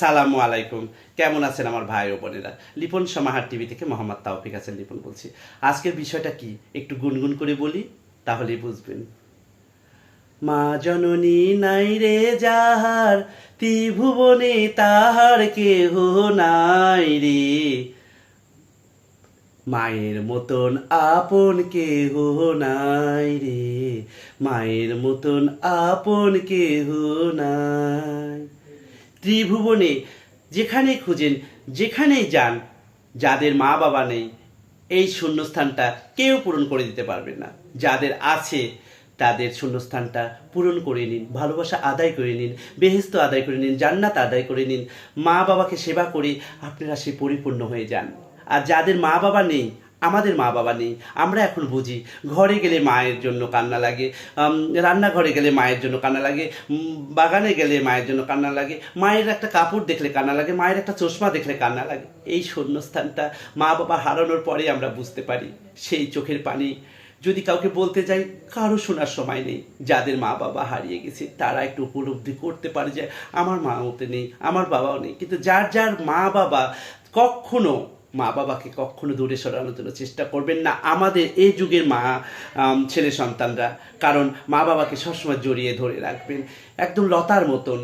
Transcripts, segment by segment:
আসসালামু আলাইকুম। কেমন আছেন আমার ভাই ও বোনেরা? লিপন সমাহার টিভি থেকে মোহাম্মদ তাওফিক হাসান লিপন বলছি। আজকের বিষয়টা কি? একটু গুনগুন করে বলি, তাহলেই বুঝবেন। মা জননী নাই রে যাহার, ত্রিভুবনে তাহার কেহ নাই রে। মায়ের মতন আপন কেহ নাই রে। মায়ের মতন আপন কেহ নাই। ত্রিভুবনে যেখানেই খুঁজেন, যেখানেই যান, যাদের মা বাবা নেই, এই শূন্যস্থানটা কেউ পূরণ করে দিতে পারবে না। যাদের আছে, তাদের শূন্যস্থানটা পূরণ করে নিন, ভালোবাসা আদায় করে নিন বেহেস্ত আদায় করে নিন, জান্নাত আদায় করে নিন মা বাবাকে সেবা করে আপনারা সে পরিপূর্ণ হয়ে যান। আর যাদের মা বাবা নেই আমাদের মা বাবা নেই, আমরা এখন বুঝি। ঘরে গেলে মায়ের জন্য কান্না লাগে রান্নাঘরে গেলে মায়ের জন্য কান্না লাগে বাগানে গেলে মায়ের জন্য কান্না লাগে, মায়ের একটা কাপড় দেখলে কান্না লাগে, মায়ের একটা চশমা দেখলে কান্না লাগে। এই শূন্যস্থানটা মা বাবা হারানোর পরে আমরা বুঝতে পারি, সেই চোখের পানি। যদি কাউকে বলতে যাই, কারও শোনার সময় নেই। যাদের মা বাবা হারিয়ে গেছে, তারা একটু উপলব্ধি করতে পারে যে, আমার মা মতে নেই, আমার বাবাও নেই। কিন্তু যার যার মা বাবা কখনো মা বাবাকে কখনো দূরে সরানোর জন্য চেষ্টা করবেন না। আমাদের এই যুগের মা ছেলে সন্তানরা, কারণ মা বাবাকে সবসময় জড়িয়ে ধরে রাখবেন। একদম লতার মতন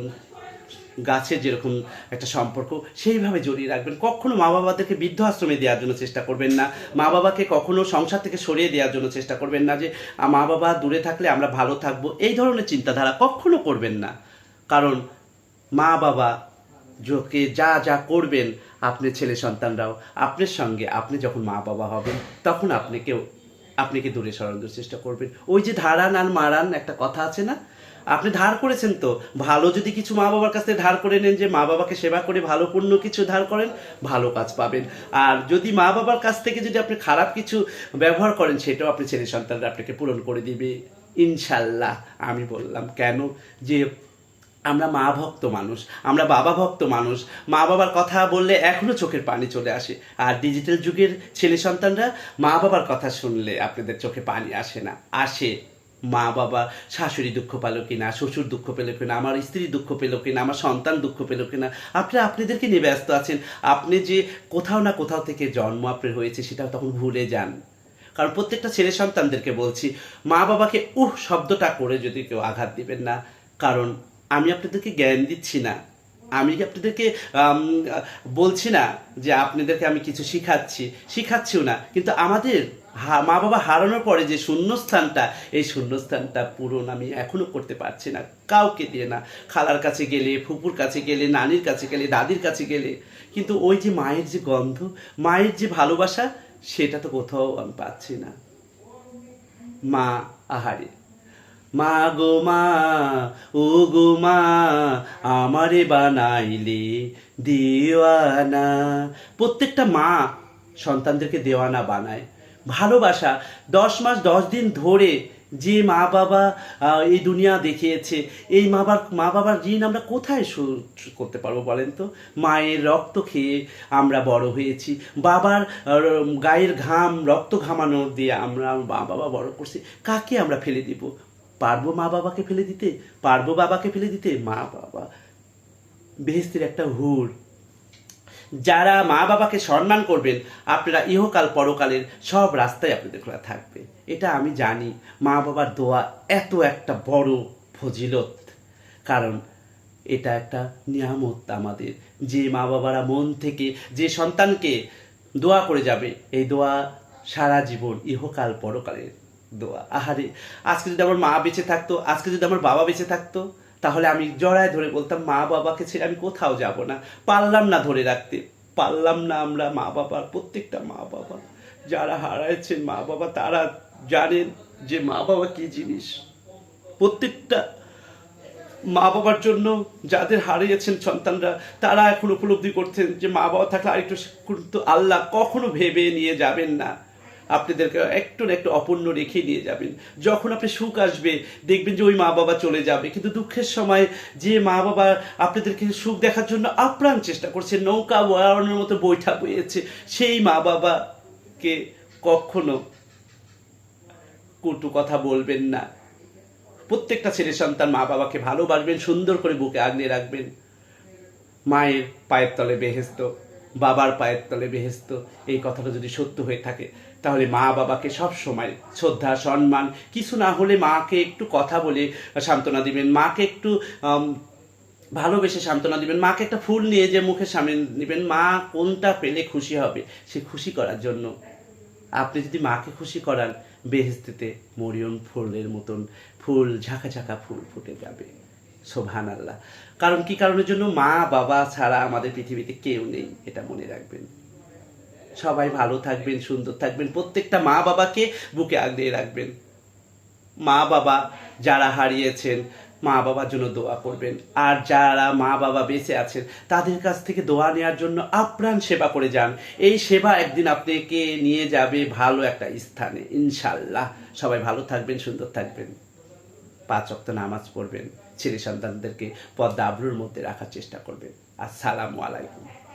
গাছের যেরকম একটা সম্পর্ক, সেইভাবে জড়িয়ে রাখবেন। কখনো মা বাবাদেরকে বৃদ্ধ আশ্রমে দেওয়ার জন্য চেষ্টা করবেন না। মা বাবাকে কখনো সংসার থেকে সরিয়ে দেওয়ার জন্য চেষ্টা করবেন না যে মা বাবা দূরে থাকলে আমরা ভালো থাকব। এই ধরনের চিন্তাধারা কখনো করবেন না। কারণ মা বাবা যোকে যা যা করবেন আপনি ছেলে সন্তানরাও আপনার সঙ্গে আপনি যখন মা বাবা হবেন, তখন আপনাকেও, আপনাকে দূরে সরানোর চেষ্টা করবেন। ওই যে ধারান আর মারান একটা কথা আছে না? আপনি ধার করেছেন তো? ভালো যদি কিছু মা বাবার কাছ থেকে ধার করে নেন যে মা বাবাকে সেবা করে ভালো পূর্ণ কিছু ধার করেন, ভালো কাজ পাবেন। আর যদি মা বাবার কাছ থেকে যদি আপনি খারাপ কিছু ব্যবহার করেন, সেটাও আপনি ছেলে সন্তানরা আপনাকে পূরণ করে দিবে। ইনশাল্লাহ, আমি বললাম, কেন? যে আমরা মা ভক্ত মানুষ, আমরা বাবা ভক্ত মানুষ। মা বাবার কথা বললে এখনও চোখের পানি চলে আসে। আর ডিজিটাল যুগের ছেলে সন্তানরা মা বাবার কথা শুনলে আপনাদের চোখে পানি আসে না। আসে মা বাবা, শাশুড়ি দুঃখ পেল কিনা, শ্বশুর দুঃখ পেল কিনা, আমার স্ত্রী দুঃখ পেল কিনা, আমার সন্তান দুঃখ পেল কিনা। আপনি আপনাদেরকে নিয়ে ব্যস্ত আছেন? আপনি যে কোথাও না কোথাও থেকে জন্ম আপনার হয়েছে, সেটা তখন ভুলে যান। কারণ প্রত্যেকটা ছেলে সন্তানদেরকে বলছি, মা বাবাকে উহ শব্দটা করে যদি কেউ আঘাত দিবেন না। কারণ আমি আপনাদেরকে জ্ঞান দিচ্ছি না। আমি আপনাদেরকে বলছি না যে আপনাদেরকে আমি কিছু শিখাচ্ছি? শিখাচ্ছিও না। কিন্তু আমাদের মা বাবা হারানোর পরে যে শূন্যস্থানটা, এই শূন্যস্থানটা পূরণ আমি এখনও করতে পারছি না। কাউকে দিয়ে না। খালার কাছে গেলে, ফুপুর কাছে গেলে, নানির কাছে গেলে, দাদির কাছে গেলে। কিন্তু ওই যে মায়ের যে গন্ধ, মায়ের যে ভালোবাসা, সেটা তো কোথাও আমি পাচ্ছি না। মা আহারে। মা গো মা, ও গো মা, আমারে বানাইলে দেওয়ানা। প্রত্যেকটা মা সন্তানদেরকে দেওয়ানা বানায়। ভালোবাসা, দশ মাস, দশ দিন ধরে যে মা বাবা এই দুনিয়া দেখিয়েছে, এই মা বাবার মা বাবার ঋণ আমরা কোথায় শোধ করতে পারব বলেন তো? মায়ের রক্ত খেয়ে আমরা বড় হয়েছি। বাবার গায়ের ঘাম, রক্ত ঘামানো দিয়ে আমরা মা বাবা বড় করছি। কাকে আমরা ফেলে দিব? পারব মা বাবাকে ফেলে দিতে? পারব বাবাকে ফেলে দিতে? মা বাবা। বেহেস্তের একটা হুর। যারা মা বাবাকে সম্মান করবেন, আপনারা ইহকাল পরকালের সব রাস্তায় আপনাদের খোলা থাকবে। এটা আমি জানি, মা বাবার দোয়া এত একটা বড় ফজিলত। কারণ এটা একটা নিয়ামত আমাদের। যে মা বাবারা মন থেকে, যে সন্তানকে দোয়া করে যাবে, এই দোয়া সারা জীবন ইহকাল পরকালের দোয়া। আহারে, আজকে যদি আমার মা বেঁচে থাকতো, আজকে যদি আমার বাবা বেঁচে থাকতো, তাহলে আমি জড়ায় ধরে বলতাম, মা বাবাকে ছেড়ে আমি কোথাও যাব না। পারলাম না ধরে রাখতে, পারলাম না আমরা মা বাবার, প্রত্যেকটা মা বাবা। যারা হারাইছেন মা বাবা, তারা জানেন যে মা বাবা কি জিনিস। প্রত্যেকটা মা বাবার জন্য যাদের হারিয়েছেন সন্তানরা, তারা এখন উপলব্ধি করছেন যে মা বাবা থাকলে আরেকটু আল্লাহ কখনো ভেবে নিয়ে যাবেন না। আপনাদেরকে একটু না একটু অপূর্ণ রেখে নিয়ে যাবেন। যখন আপনি সুখ আসবে, দেখবেন যে ওই মা বাবা চলে যাবে। কিন্তু দুঃখের সময় যে মা বাবা আপনাদেরকে সুখ দেখার জন্য আপ্রাণ চেষ্টা করছে, নৌকা বয়ানোর মতো বৈঠা বইয়েছে, সেই মা বাবাকে কখনো কটু কথা বলবেন না। প্রত্যেকটা ছেলে সন্তান মা বাবাকে ভালোবাসবেন, সুন্দর করে বুকে আগলে রাখবেন। মায়ের পায়ের তলে বেহেস্ত, বাবার পায়ের তলে বেহেস্ত, এই কথাটা যদি সত্য হয়ে থাকে তাহলে মা বাবাকে সব সময় শ্রদ্ধা, সম্মান, কিছু না হলে মাকে একটু কথা বলে সান্ত্বনা দিবেন। মাকে একটু ভালোবেসে সান্ত্বনা দিবেন। মাকে একটা ফুল নিয়ে যে মুখে সামনে দিবেন মা কোনটা পেলে খুশি হবে সে খুশি করার জন্য। আপনি যদি মাকে খুশি করান বেহেস্তিতে মরিয়ম ফুলের মতন ফুল, ঝাঁকা ঝাঁকা ফুল ফুটে যাবে। সোভান আল্লাহ কারণ কি কারণের জন্য মা, বাবা ছাড়া আমাদের পৃথিবীতে কেউ নেই, এটা মনে রাখবেন। সবাই ভালো থাকবেন, সুন্দর থাকবেন। প্রত্যেকটা মা বাবাকে বুকে আগড়িয়ে রাখবেন। মা বাবা যারা হারিয়েছেন, মা বাবার জন্য দোয়া করবেন। আর যারা মা বাবা বেঁচে আছেন, তাদের কাছ থেকে দোয়া নেওয়ার জন্য আপ্রাণ সেবা করে যান। এই সেবা একদিন আপনাকে নিয়ে যাবে ভালো একটা স্থানে ইনশাল্লাহ সবাই ভালো থাকবেন, সুন্দর থাকবেন। পাঁচ অক্ত নামাজ পড়বেন। ছেলে সন্তানদেরকে পদ্মা আবরুর মধ্যে রাখার চেষ্টা করবেন। আসসালামু আলাইকুম।